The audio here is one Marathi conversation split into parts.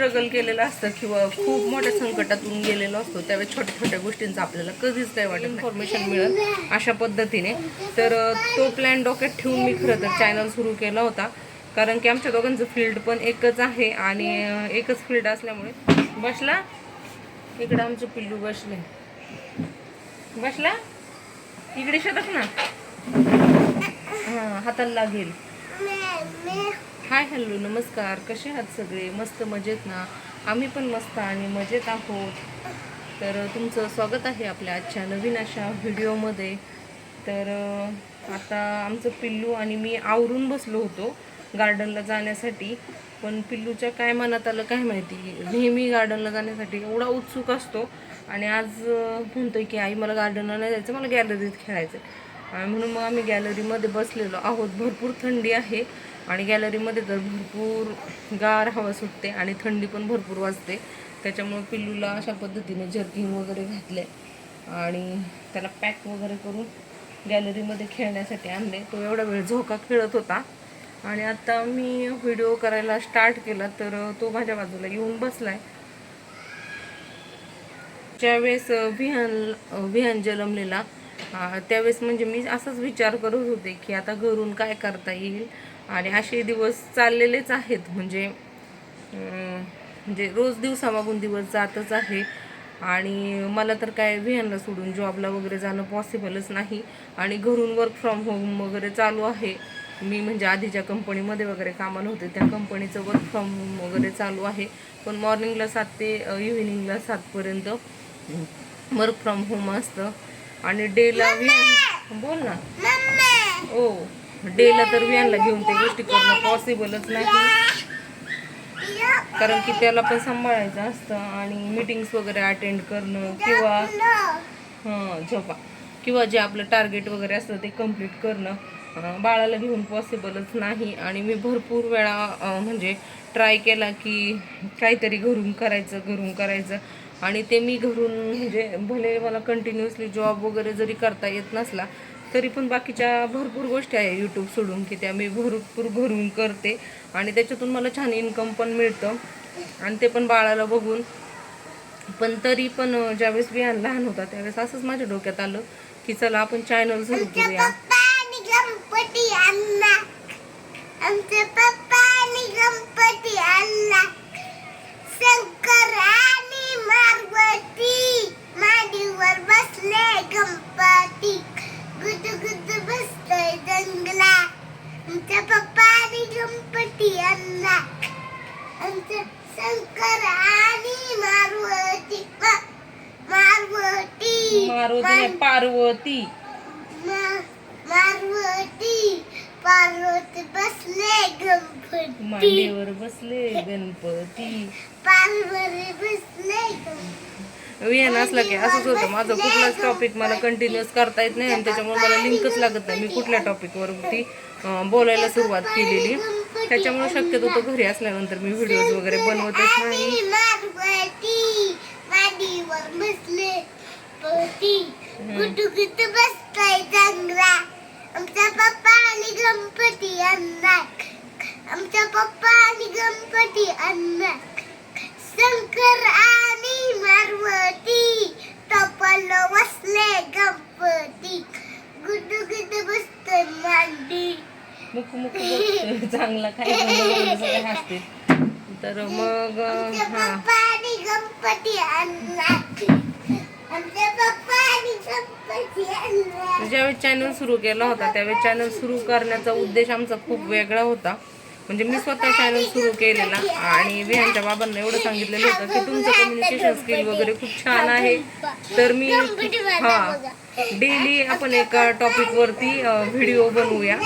स्ट्रगल केलेलं असतं किंवा खूप मोठ्या संकटातून गेलेलो असतो त्यावेळेस छोट्या छोट्या गोष्टींचं आपल्याला कधीच काही वाटत इन्फॉर्मेशन मिळेल अशा पद्धतीने. तर तो प्लॅन डोक्यात ठेवून मी खरं तर चॅनल सुरू केला होता. कारण की आमच्या दोघांचं फील्ड पण एकच आहे आणि एकच फील्ड असल्यामुळे. बसला? इकडं आमचं पिल्लू बसले. बसला? इकडे शतक ना. हां हाताला लागेल. हाय हॅलो नमस्कार. कसे आहात सगळे? मस्त मजेत ना? आम्ही पण मस्त आणि मजेत आहोत. तर तुमचं स्वागत आहे आपल्या आजच्या नवीन अशा व्हिडिओमध्ये. तर आता आमचं पिल्लू आणि मी आवरून बसलो होतो गार्डनला जाण्यासाठी. पण पिल्लूच्या काय मनात आलं काय माहिती? नेहमी गार्डनला जाण्यासाठी एवढा उत्सुक असतो. आणि आज म्हणतो म्हणतोय की आई मला गार्डनला नाही जायचं मला गॅलरीत खेळायचं आहे म्हणून मग आम्ही गॅलरीमध्ये बसलेलो आहोत. भरपूर थंडी आहे. आणि गॅलरीमध्ये तर भरपूर गार हवा सुटते आणि थंडी पण भरपूर वाजते. त्याच्यामुळे पिल्लूला अशा पद्धतीने जर्किंग वगैरे घातले आणि त्याला पॅक वगैरे करून गॅलरीमध्ये खेळण्यासाठी आणले. तो एवढा वेळ झोका खेळत होता. आणि आता मी व्हिडिओ करायला स्टार्ट केला तर तो माझ्या बाजूला येऊन बसला आहे ज्यावेळेस विहान विहान जन्मलेला त्यावेळेस म्हणजे मी असाच विचार करत होते की आता घरून काय करता येईल? आणि असे दिवस चाललेलेच आहेत. म्हणजे म्हणजे रोज दिवसामागून दिवस जातच आहे. आणि मला तर काय विहानला सोडून जॉबला वगैरे जाणं पॉसिबलच नाही. आणि घरून वर्क फ्रॉम होम वगैरे चालू आहे. मी म्हणजे आधीच्या कंपनीमध्ये वगैरे कामाला होते. त्या कंपनीचं वर्क फ्रॉम होम वगैरे चालू आहे. पण मॉर्निंगला सात ते इव्हिनिंगला सातपर्यंत वर्क फ्रॉम होम असतं. आणि डेला बोल ना. ओ डेला तर व्हॅनला घेऊन ते गोष्टी करणं पॉसिबलच नाही. कारण की त्याला पण सांभाळायचं असतं आणि मीटिंग्स वगैरे अटेंड करणं किंवा हां झोपा. किंवा जे आपलं टार्गेट वगैरे असतं ते कंप्लीट करणं बाळाला घेऊन पॉसिबलच नाही. आणि मी भरपूर वेळा म्हणजे ट्राय केला की काहीतरी घरून करायचं घरून करायचं. आणि ते मी घरून म्हणजे भले मला कंटिन्युअसली जॉब वगैरे जरी करता येत नसला तरी पण बाकीच्या भरपूर गोष्टी आहे यूट्यूब सोडून की त्या मी भरपूर घरून करते. आणि त्याच्यातून मला छान इन्कम पण मिळतं. आणि ते पण बाळाला बघून. पण तरी पण ज्यावेळेस विहान लहान होता त्यावेळेस असंच माझ्या डोक्यात आलं की चला आपण चॅनल सुरू करूया. गणपती शंकर आणि मार्वती माडीवर बसले गणपती गुद गुद बसतोय जंगला आमच्या पप्पानी गणपती आणला आमचे शंकर आणि मारवती मारवती मारुती नाही, पार्वती मा- मारवती पार्वती बसले गणपती. मांडीवर बसले गणपती. पार्वती बसले विहान असलं की असंच होतं. माझं कुठलाच टॉपिक मला कंटिन्युअस करता येत नाही आणि त्याच्यामुळे मला लिंकच लागत नाही. मी कुठल्या टॉपिकवरती बोलायला सुरुवात केलेली. त्याच्यामुळे शक्यतो तो घरी असल्यानंतर मी व्हिडिओज वगैरे बनवतच नाही. बसले आमचा पप्पा आणि गणपती आणणार. आमचा पप्पा आणि गणपती आणणार. शंकर आणि मारवती टपल बसले गणपती. गुटू गुटू बसतोय मांडी. मुख मुख चांगला काय हसते तर मग हा. पप्पा आणि गणपती आणणार. आमच्या पप्पा ज्यावेळेस चॅनल सुरू केला होता त्यावेळेस चॅनल सुरू करण्याचा उद्देश आमचा खूप वेगळा होता. म्हणजे मी स्वतः चॅनल सुरू केलेला आणि विहानच्या बाबांना एवढं सांगितलेलं होतं की तुमचं कम्युनिकेशन स्किल वगैरे खूप छान आहे. तर मी हा. डेली आपण एका टॉपिकवरती व्हिडिओ बनवूया.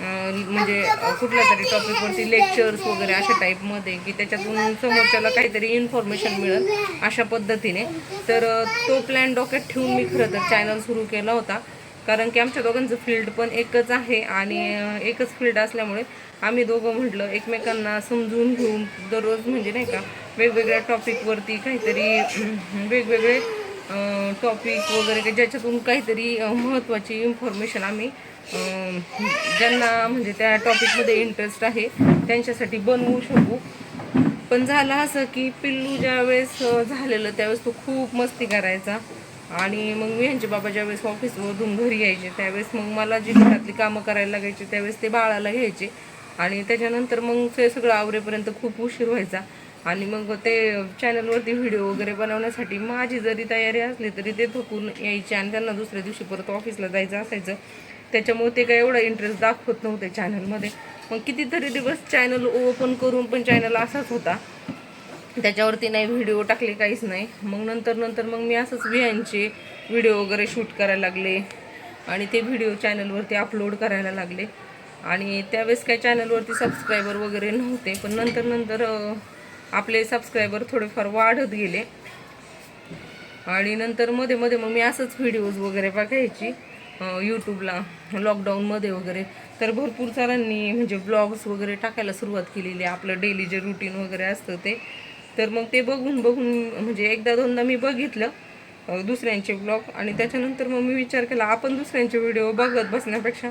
म्हणजे कुठल्या तरी टॉपिकवरती लेक्चर्स वगैरे अशा टाईपमध्ये की त्याच्यातून समोरच्याला काहीतरी इन्फॉर्मेशन मिळेल अशा पद्धतीने. तर तो प्लॅन डोक्यात ठेवून मी खरं तर चॅनल सुरू केला होता. कारण की आमच्या दोघांचं फील्ड पण एकच आहे आणि एकच फील्ड असल्यामुळे आम्ही दोघं म्हटलं एकमेकांना समजून घेऊन दररोज म्हणजे नाही का वेगवेगळ्या टॉपिकवरती काहीतरी वेगवेगळे टॉपिक वगैरे की ज्याच्यातून काहीतरी महत्त्वाची इन्फॉर्मेशन आम्ही ज्यांना म्हणजे त्या टॉपिकमध्ये इंटरेस्ट आहे त्यांच्यासाठी बनवू शकू. पण झालं असं की पिल्लू ज्यावेळेस झालेलं त्यावेळेस तो खूप मस्ती करायचा. आणि मग मी यांचे बाबा ज्यावेळेस ऑफिसमधून घरी यायचे त्यावेळेस मग मला जी घरातली कामं करायला लागायची त्यावेळेस ते बाळाला घ्यायचे. आणि त्याच्यानंतर मग ते सगळं आवरेपर्यंत खूप उशीर व्हायचा. आणि मग ते चॅनलवरती व्हिडिओ वगैरे बनवण्यासाठी माझी जरी तयारी असली तरी ते थकून यायचे आणि त्यांना दुसऱ्या दिवशी परत ऑफिसला जायचं असायचं. त्याच्यामुळे ते काय एवढा इंटरेस्ट दाखवत नव्हते चॅनलमध्ये मग कितीतरी दिवस चॅनल ओपन करून पण चॅनल असाच होता. त्याच्यावरती नाही व्हिडिओ टाकले काहीच नाही. मग नंतर नंतर मग मी असंच विहांचे व्हिडिओ वगैरे शूट करायला लागले. आणि ते व्हिडिओ चॅनलवरती अपलोड करायला लागले. आणि त्यावेळेस काय चॅनलवरती सबस्क्रायबर वगैरे नव्हते. पण नंतर नंतर आपले सबस्क्रायबर थोडेफार वाढत गेले. आणि नंतर मध्ये मध्ये मग मी असंच व्हिडिओज वगैरे बघायची यूट्यूबला लॉकडाऊनमध्ये वगैरे. तर भरपूर सारांनी म्हणजे ब्लॉग्स वगैरे टाकायला सुरुवात केलेली आहे. आपलं डेली जे रुटीन वगैरे असतं ते. तर मग ते बघून बघून म्हणजे एकदा दोनदा मी बघितलं दुसऱ्यांचे ब्लॉग आणि त्याच्यानंतर मग मी विचार केला आपण दुसऱ्यांचे व्हिडिओ बघत बसण्यापेक्षा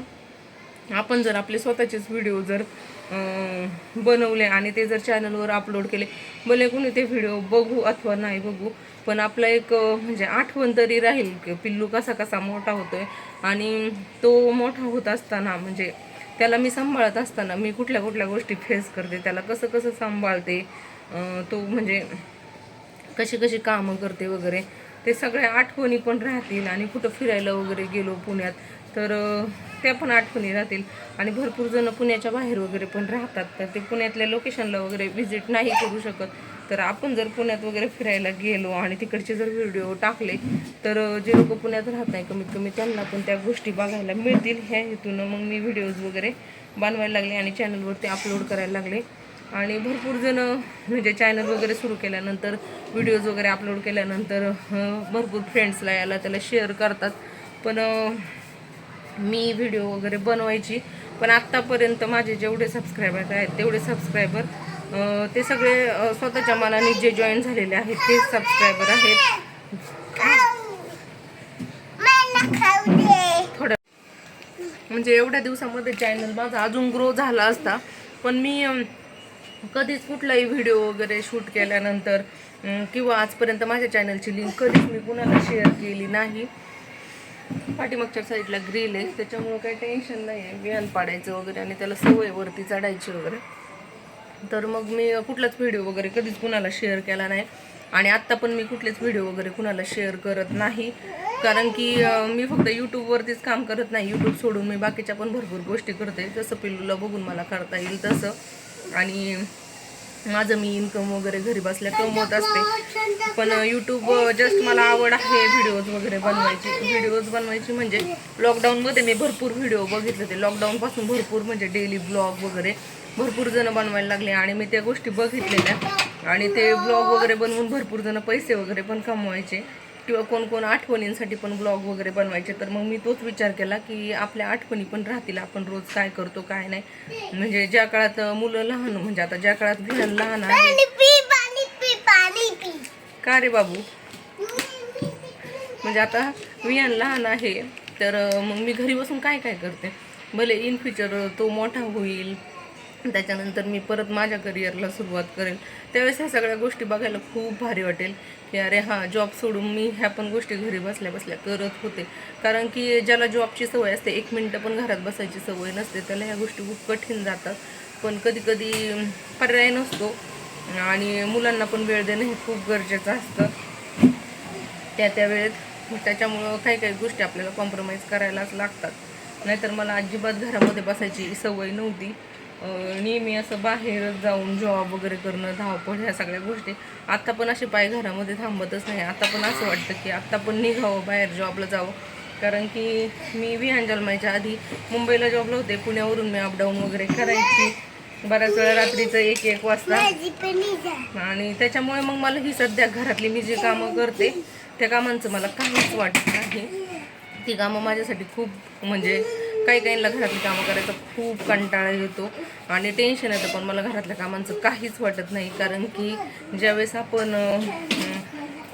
आपण जर आपले स्वतःचेच व्हिडिओ जर बनवले आणि ते जर चॅनलवर अपलोड केले भले कोणी ते व्हिडिओ बघू अथवा नाही बघू पण आपला एक म्हणजे आठवण तरी राहील की पिल्लू कसा कसा मोठा होतोय. आणि तो मोठा होत असताना म्हणजे त्याला मी सांभाळत असताना मी कुठल्या कुठल्या गोष्टी फेस करते त्याला कसं कसं सांभाळते तो म्हणजे कशी कशी कामं करते वगैरे ते सगळ्या आठवणी पण राहतील आणि कुठं फिरायला वगैरे गेलो पुण्यात तर त्या पण आठवणी राहतील. आणि भरपूर जण पुण्याच्या बाहेर वगैरे पण राहतात तर ते पुण्यातल्या लोकेशनला वगैरे व्हिजिट नाही करू शकत. तर आपण जर पुण्यात वगैरे फिरायला गेलो आणि तिकडचे जर व्हिडिओ टाकले तर जे लोक पुण्यात राहत नाही कमीत कमी त्यांना पण त्या गोष्टी बघायला मिळतील. ह्या हेतून मग मी व्हिडिओज वगैरे बनवायला लागले आणि चॅनलवरती अपलोड करायला लागले. आणि भरपूर जण म्हणजे चॅनल वगैरे सुरू केल्यानंतर व्हिडिओज वगैरे अपलोड केल्यानंतर भरपूर फ्रेंड्सला याला त्याला शेअर करतात. पण मी व्हिडिओ वगैरे बनवायची. पण आत्तापर्यंत माझे जेवढे सबस्क्रायबर आहेत तेवढे सबस्क्रायबर ते सगळे स्वतःच्या मनाने जे जॉईन झालेले आहेत तेच सबस्क्रायबर आहेत. थोडं म्हणजे एवढ्या दिवसामध्ये चॅनल माझा अजून ग्रो झाला असता. पण मी कधीच कुठलाही व्हिडिओ वगैरे शूट केल्यानंतर किंवा आजपर्यंत माझ्या चॅनलची लिंक कधीच मी कुणाला शेअर केली नाही. पाठीमागच्या साईडला ग्रिल आहे त्याच्यामुळं काही टेन्शन नाही आहे. बियाण पाडायचं वगैरे आणि त्याला सवय वरती चढायची वगैरे. तर मग मी कुठलाच व्हिडिओ वगैरे कधीच कुणाला शेअर केला नाही. आणि आत्ता पण मी कुठलेच व्हिडिओ वगैरे कुणाला शेअर करत नाही. कारण की मी फक्त यूट्यूबवरतीच काम करत नाही. यूट्यूब सोडून मी बाकीच्या पण भरपूर गोष्टी करते. जसं पिल्लूला बघून मला करता येईल तसं. आणि माझं मी इन्कम वगैरे घरी बसल्या कमवत असते. पण यूट्यूब जस्ट मला आवड आहे व्हिडिओज वगैरे बनवायची. व्हिडिओज बनवायची म्हणजे लॉकडाऊनमध्ये मी भरपूर व्हिडिओ बघितले ते लॉकडाऊनपासून भरपूर म्हणजे डेली ब्लॉग वगैरे भरपूर जण बनवायला लागले आणि मी त्या गोष्टी बघितलेल्या. आणि ते ब्लॉग वगैरे बनवून भरपूर जण पैसे वगैरे पण कमवायचे. किंवा कोण कोण आठवणींसाठी पण ब्लॉग वगैरे बनवायचे तर मग मी तोच विचार केला की आपल्या आठवणी पण राहतील आपण रोज काय करतो काय नाही. म्हणजे ज्या काळात मुलं लहान म्हणजे आता ज्या काळात विहान लहान आहे. का रे बाबू? म्हणजे आता विहान लहान आहे तर मग मी घरी बसून काय काय करते? भले इन फ्युचर तो मोठा होईल त्याच्यानंतर मी परत माझ्या करिअरला सुरुवात करेल. त्यावेळेस ह्या सगळ्या गोष्टी बघायला खूप भारी वाटेल की अरे हां जॉब सोडून मी ह्या पण गोष्टी घरी बसल्या बसल्या करत होते. कारण की ज्याला जॉबची सवय असते एक मिनटं पण घरात बसायची सवय नसते त्याला ह्या गोष्टी खूप कठीण जातात. पण कधी कधी पर्याय नसतो आणि मुलांना पण वेळ देणं हे खूप गरजेचं असतं. त्या त्या वेळेत त्याच्यामुळं काही काही गोष्टी आपल्याला कॉम्प्रोमाइज करायलाच लागतात. नाहीतर मला अजिबात घरामध्ये बसायची सवय नव्हती. नेहमी असं बाहेर जाऊन जॉब वगैरे करणं धावपळ ह्या सगळ्या गोष्टी. आत्ता पण असे पाय घरामध्ये थांबतच नाही. आता पण असं वाटतं की आत्ता पण निघावं बाहेर जॉबला जावं. कारण की मी विहान जन्मायच्या आधी मुंबईला जॉबला होते. पुण्यावरून मी अपडाऊन वगैरे करायची. बऱ्याच वेळा रात्रीचं एक एक वाजता. आणि त्याच्यामुळे मग मला ही सध्या घरातली मी जी कामं करते त्या कामांचं मला काहीच वाटत नाही. ती कामं माझ्यासाठी खूप म्हणजे काही काहींना घरातली कामं करायचा खूप कंटाळा येतो आणि टेन्शन येतं पण मला घरातल्या कामांचं काहीच वाटत नाही. कारण की ज्यावेळेस आपण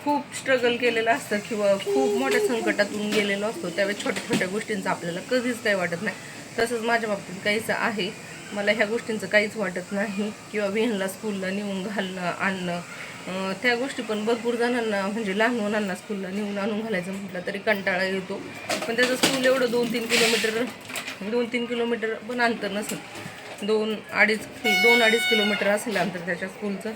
खूप स्ट्रगल केलेलं असतं किंवा खूप मोठ्या संकटातून गेलेलो असतो त्यावेळेस छोट्या छोट्या गोष्टींचं आपल्याला कधीच काही वाटत नाही. तसंच माझ्या बाबतीत काहीच आहे. मला ह्या गोष्टींचं काहीच वाटत नाही. किंवा विहनला स्कूलला नेऊन घालणं आणणं त्या गोष्टी पण भरपूर जणांना म्हणजे लहान मुलांना स्कूलला नेऊन आणून घालायचं म्हटलं तरी कंटाळा येतो. पण त्याचं स्कूल एवढं दोन तीन किलोमीटर दोन तीन किलोमीटर पण अंतर नसेल. दोन अडीच दोन अडीच किलोमीटर असेल अंतर त्याच्या स्कूलचं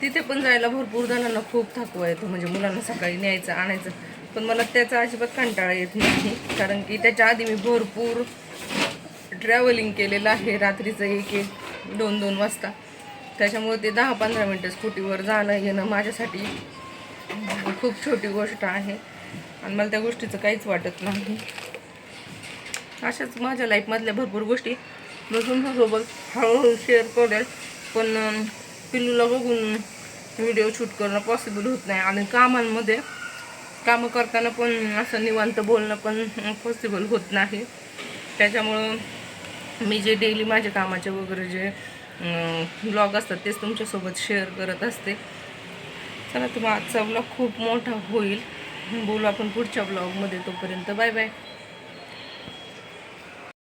तिथे पण जायला भरपूर जणांना खूप थकवा येतो म्हणजे मुलांना सकाळी न्यायचं आणायचं. पण मला त्याचा अजिबात कंटाळा येत नाही कारण की त्याच्या आधी मी भरपूर ट्रॅव्हलिंग केलेलं आहे रात्रीचं एक एक दोन दोन वाजता. त्याच्यामुळे ते दहा पंधरा मिनटं स्कूटीवर जाणं येणं माझ्यासाठी खूप छोटी गोष्ट आहे. आणि मला त्या गोष्टीचं काहीच वाटत नाही. अशाच माझ्या लाईफमधल्या भरपूर गोष्टी. मी तुमच्यासोबत हळूहळू शेअर करेल. पण पिल्लूला बघून व्हिडिओ शूट करणं पॉसिबल होत नाही. आणि कामांमध्ये कामं करताना पण असं निवांत बोलणं पण पॉसिबल होत नाही. त्याच्यामुळं मी जे डेली माझ्या कामाचे वगैरे जे ब्लॉग असतात तेच तुमच्यासोबत शेअर करत असते. चला तुम्हाला आजचा ब्लॉग खूप मोठा होईल. बोलू आपण पुढच्या ब्लॉगमध्ये तोपर्यंत. Bye bye